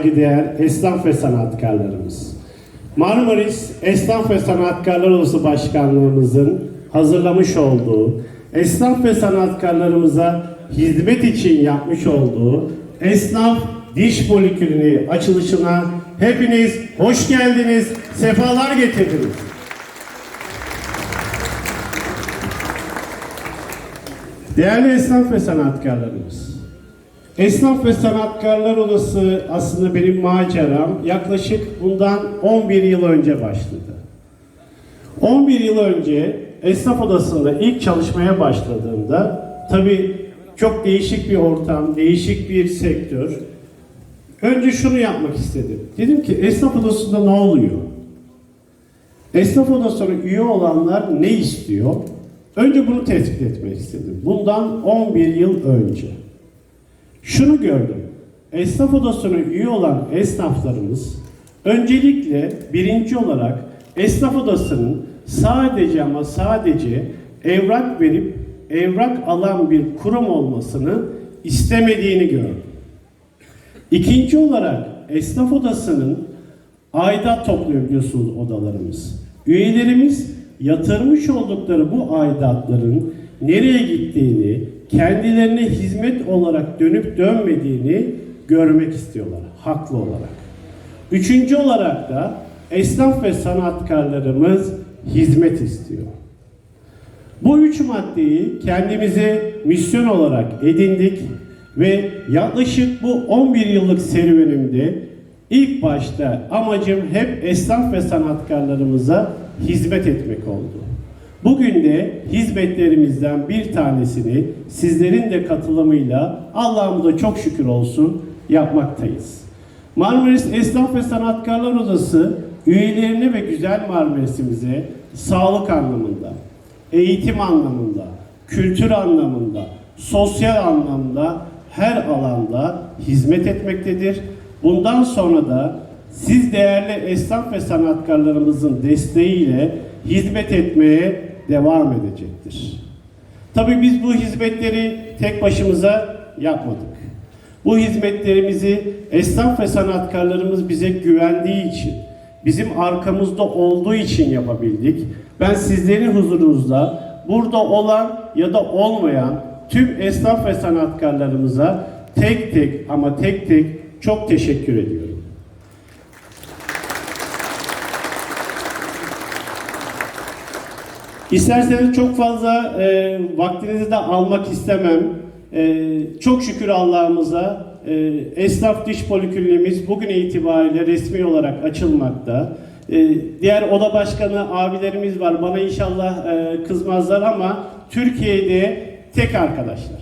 saygıdeğer esnaf ve sanatkarlarımız. Marmaris Esnaf ve Sanatkarlar Odası Başkanlığımızın hazırlamış olduğu, esnaf ve sanatkarlarımıza hizmet için yapmış olduğu Esnaf Diş Poliklinik açılışına hepiniz hoş geldiniz, sefalar getirdiniz. Değerli esnaf ve sanatkarlarımız, Esnaf ve Sanatkarlar Odası aslında benim maceram yaklaşık bundan 11 yıl önce başladı. 11 yıl önce Esnaf Odası'nda ilk çalışmaya başladığımda tabii çok değişik bir ortam, değişik bir sektör. Önce şunu yapmak istedim. Dedim ki Esnaf Odası'nda ne oluyor? Esnaf Odası'na üye olanlar ne istiyor? Önce bunu tespit etmek istedim. Bundan 11 yıl önce. Şunu gördüm. Esnaf odasına üye olan esnaflarımız öncelikle birinci olarak esnaf odasının sadece ama sadece evrak verip evrak alan bir kurum olmasını istemediğini gördüm. İkinci olarak esnaf odasının aidat topluyor biliyorsunuz odalarımız. Üyelerimiz yatırmış oldukları bu aidatların nereye gittiğini, kendilerine hizmet olarak dönüp dönmediğini görmek istiyorlar haklı olarak. Üçüncü olarak da esnaf ve sanatkarlarımız hizmet istiyor. Bu üç maddeyi kendimize misyon olarak edindik ve yaklaşık bu 11 yıllık serüvenimde ilk başta amacım hep esnaf ve sanatkarlarımıza hizmet etmek oldu. Bugün de hizmetlerimizden bir tanesini sizlerin de katılımıyla Allah'ımıza çok şükür olsun yapmaktayız. Marmaris Esnaf ve Sanatkarlar Odası üyelerine ve güzel Marmaris'imize sağlık anlamında, eğitim anlamında, kültür anlamında, sosyal anlamda her alanda hizmet etmektedir. Bundan sonra da siz değerli esnaf ve sanatkarlarımızın desteğiyle hizmet etmeye devam edecektir. Tabii biz bu hizmetleri tek başımıza yapmadık. Bu hizmetlerimizi esnaf ve sanatkarlarımız bize güvendiği için, bizim arkamızda olduğu için yapabildik. Ben sizlerin huzurunuzda burada olan ya da olmayan tüm esnaf ve sanatkarlarımıza tek tek ama tek tek çok teşekkür ediyorum. İsterseniz çok fazla e, vaktinizi de almak istemem. E, çok şükür Allah'ımıza e, Esnaf Diş Polikliniğimiz bugün itibariyle resmi olarak açılmakta. E, diğer oda başkanı abilerimiz var. Bana inşallah e, kızmazlar ama Türkiye'de tek arkadaşlar.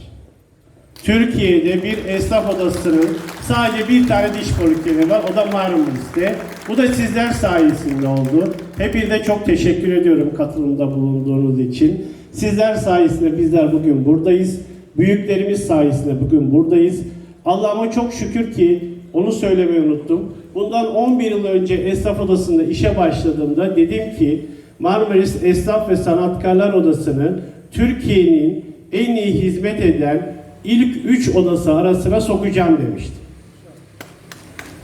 Türkiye'de bir esnaf odasının sadece bir tane diş polikliniği var. O da Marmaris'te. Bu da sizler sayesinde oldu. Hepinize çok teşekkür ediyorum katılımda bulunduğunuz için. Sizler sayesinde bizler bugün buradayız. Büyüklerimiz sayesinde bugün buradayız. Allah'ıma çok şükür ki onu söylemeyi unuttum. Bundan 11 yıl önce esnaf odasında işe başladığımda dedim ki Marmaris Esnaf ve Sanatkarlar Odası'nı Türkiye'nin en iyi hizmet eden ilk üç odası arasına sokacağım demiştim.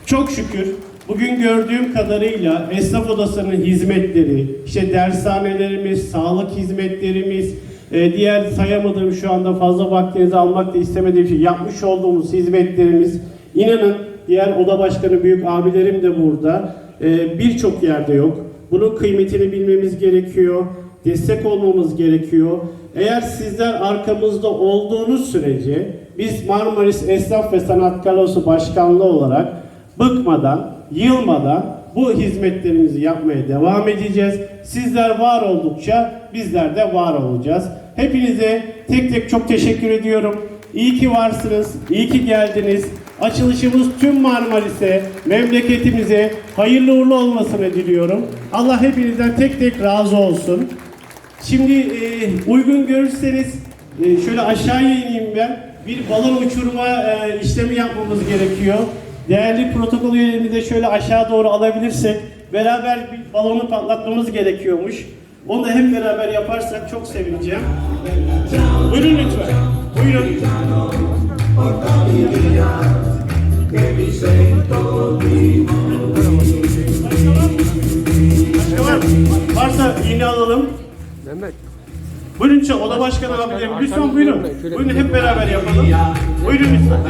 Çok şükür bugün gördüğüm kadarıyla esnaf odasının hizmetleri, işte dershanelerimiz, sağlık hizmetlerimiz, e, diğer sayamadığım şu anda fazla vaktinizi almak da istemediğim şey yapmış olduğumuz hizmetlerimiz inanın diğer oda başkanı büyük abilerim de burada e, birçok yerde yok. Bunun kıymetini bilmemiz gerekiyor. Destek olmamız gerekiyor. Eğer sizler arkamızda olduğunuz sürece biz Marmaris Esnaf ve Sanatkarlar Başkanlığı olarak bıkmadan, yılmadan bu hizmetlerimizi yapmaya devam edeceğiz. Sizler var oldukça bizler de var olacağız. Hepinize tek tek çok teşekkür ediyorum. İyi ki varsınız, iyi ki geldiniz. Açılışımız tüm Marmaris'e, memleketimize hayırlı uğurlu olmasını diliyorum. Allah hepinizden tek tek razı olsun. Şimdi e, uygun görürseniz e, şöyle aşağıya ineyim ben. Bir balon uçurma e, işlemi yapmamız gerekiyor. Değerli protokol üyelerimizi de şöyle aşağı doğru alabilirsek beraber bir balonu patlatmamız gerekiyormuş. Onu da hep beraber yaparsak çok sevineceğim. Buyurun lütfen. Buyurun. Başka var mı? Varsa iğne alalım. Mehmet. Buyurun lütfen oda başkanı abilerim. Lütfen buyurun. Buyurun hep beraber yapalım. Buyurun lütfen.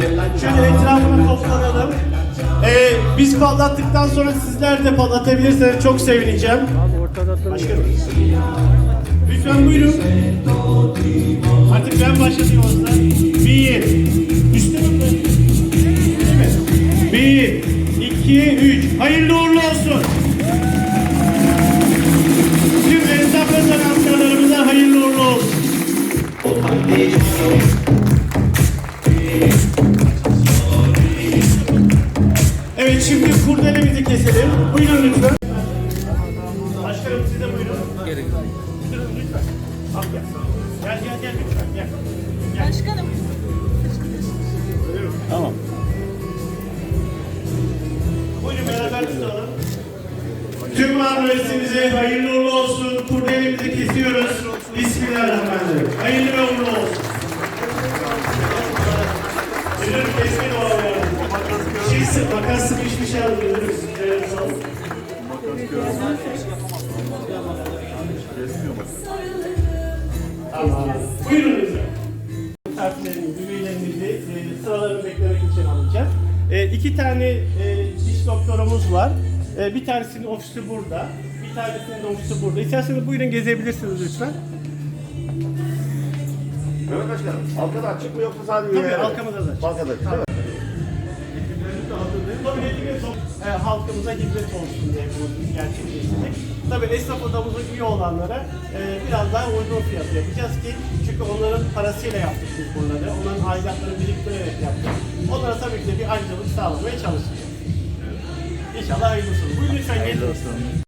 Şöyle etrafını toplanalım. Ee, biz patlattıktan sonra sizler de patlatabilirseniz çok sevineceğim. Başkanım. Lütfen buyurun. Artık ben başlatayım o zaman. Bir. Üstte mi? Bir, iki, üç. Hayırlı olsun. Şimdi kurdelemizi keselim. Buyurun lütfen. Başkanım siz de buyurun. Buyurun lütfen. Al gel. Gel gel gel lütfen gel. gel. Başkanım. Tamam. Buyurun beraber tutalım. Tüm marmeresimize hayırlı uğurlu olsun. Kurdelemizi kesiyoruz. Bismillahirrahmanirrahim. Hayırlı ve uğurlu olsun. Makas sıkışmış ya müdürüm. Evet, sağ olun. Tamam. Buyurun lütfen. Harflerimizi, üyelerimizi e, sıralarını beklemek için alacağız. E, iki tane e, diş doktorumuz var. E, bir tanesinin ofisi burada. Bir tanesinin de ofisi burada. İsterseniz buyurun gezebilirsiniz lütfen. Mehmet Başkanım, halka açık mı yoksa sadece Tabii üyelere mi? halkamıza da açık. Halka da açık değil mi? E, halkımıza hizmet olsun diye bunu gerçekleştirdik. Tabii esnaf odamıza üye olanlara e, biraz daha uygun fiyat yapacağız ki çünkü onların parasıyla yaptık biz bunları. Onların aidatlarını biriktirerek yaptık. Onlara tabii ki de bir ayrıcalık sağlamaya çalışacağız. İnşallah hayırlısı olur. Buyurun lütfen gelin.